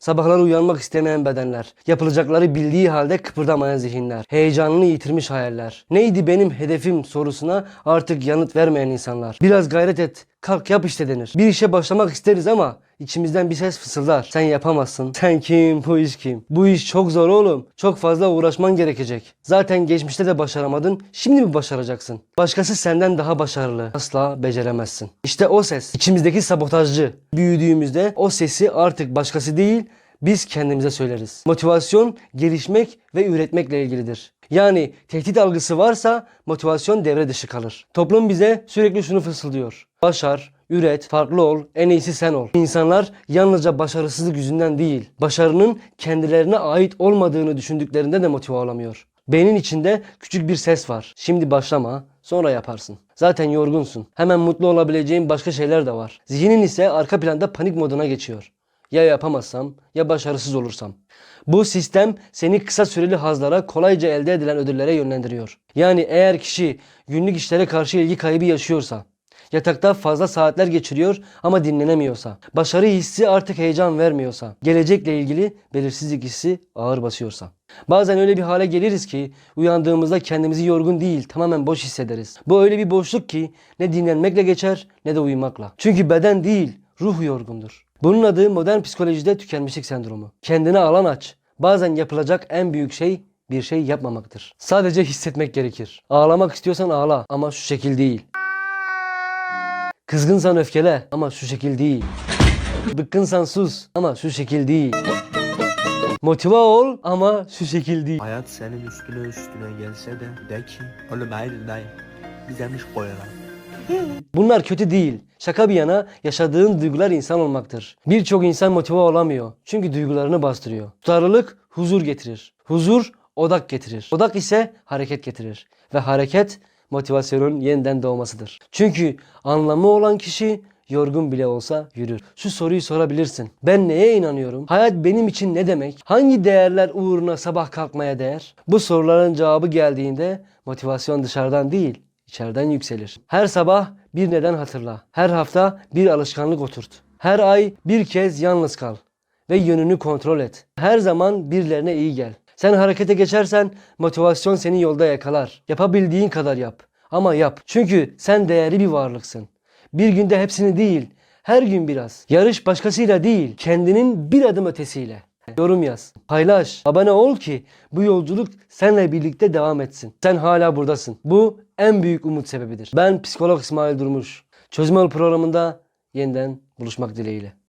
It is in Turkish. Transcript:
Sabahları uyanmak istemeyen bedenler, yapılacakları bildiği halde kıpırdamayan zihinler, heyecanını yitirmiş hayaller. Neydi benim hedefim sorusuna artık yanıt vermeyen insanlar. Biraz gayret et, kalk yap işte denir. Bir işe başlamak isteriz ama içimizden bir ses fısıldar. Sen yapamazsın. Sen kim, bu iş kim? Bu iş çok zor oğlum. Çok fazla uğraşman gerekecek. Zaten geçmişte de başaramadın, şimdi mi başaracaksın? Başkası senden daha başarılı. Asla beceremezsin. İşte o ses, içimizdeki sabotajcı. Büyüdüğümüzde o sesi artık başkası değil, biz kendimize söyleriz. Motivasyon gelişmek ve üretmekle ilgilidir. Yani tehdit algısı varsa motivasyon devre dışı kalır. Toplum bize sürekli şunu fısıldıyor. Başar, üret, farklı ol, en iyisi sen ol. İnsanlar yalnızca başarısızlık yüzünden değil, başarının kendilerine ait olmadığını düşündüklerinde de motive olamıyor. Beynin içinde küçük bir ses var. Şimdi başlama, sonra yaparsın. Zaten yorgunsun. Hemen mutlu olabileceğin başka şeyler de var. Zihnin ise arka planda panik moduna geçiyor. Ya yapamazsam ya başarısız olursam. Bu sistem seni kısa süreli hazlara kolayca elde edilen ödüllere yönlendiriyor. Yani eğer kişi günlük işlere karşı ilgi kaybı yaşıyorsa, yatakta fazla saatler geçiriyor ama dinlenemiyorsa, başarı hissi artık heyecan vermiyorsa, gelecekle ilgili belirsizlik hissi ağır basıyorsa. Bazen öyle bir hale geliriz ki uyandığımızda kendimizi yorgun değil tamamen boş hissederiz. Bu öyle bir boşluk ki ne dinlenmekle geçer ne de uyumakla. Çünkü beden değil ruh yorgundur. Bunun adı modern psikolojide tükenmişlik sendromu. Kendine alan aç. Bazen yapılacak en büyük şey bir şey yapmamaktır. Sadece hissetmek gerekir. Ağlamak istiyorsan ağla ama şu şekil değil. Kızgınsan öfkele ama şu şekil değil. Bıkkınsan sus ama şu şekil değil. Motive ol ama şu şekil değil. Hayat senin üstüne üstüne gelse de de ki oğlum hayır dayı bizemiş koyalım. Bunlar kötü değil. Şaka bir yana yaşadığın duygular insan olmaktır. Birçok insan motive olamıyor. Çünkü duygularını bastırıyor. Tutarlılık huzur getirir. Huzur odak getirir. Odak ise hareket getirir. Ve hareket motivasyonun yeniden doğmasıdır. Çünkü anlamı olan kişi yorgun bile olsa yürür. Şu soruyu sorabilirsin. Ben neye inanıyorum? Hayat benim için ne demek? Hangi değerler uğruna sabah kalkmaya değer? Bu soruların cevabı geldiğinde motivasyon dışarıdan değil, içeriden yükselir. Her sabah bir neden hatırla. Her hafta bir alışkanlık oturt. Her ay bir kez yalnız kal ve yönünü kontrol et. Her zaman birilerine iyi gel. Sen harekete geçersen motivasyon seni yolda yakalar. Yapabildiğin kadar yap. Ama yap. Çünkü sen değerli bir varlıksın. Bir günde hepsini değil, her gün biraz. Yarış başkasıyla değil, kendinin bir adım ötesiyle. Yorum yaz, paylaş, abone ol ki bu yolculuk seninle birlikte devam etsin. Sen hala buradasın. Bu en büyük umut sebebidir. Ben psikolog İsmail Durmuş. Çözüm Yolu programında yeniden buluşmak dileğiyle.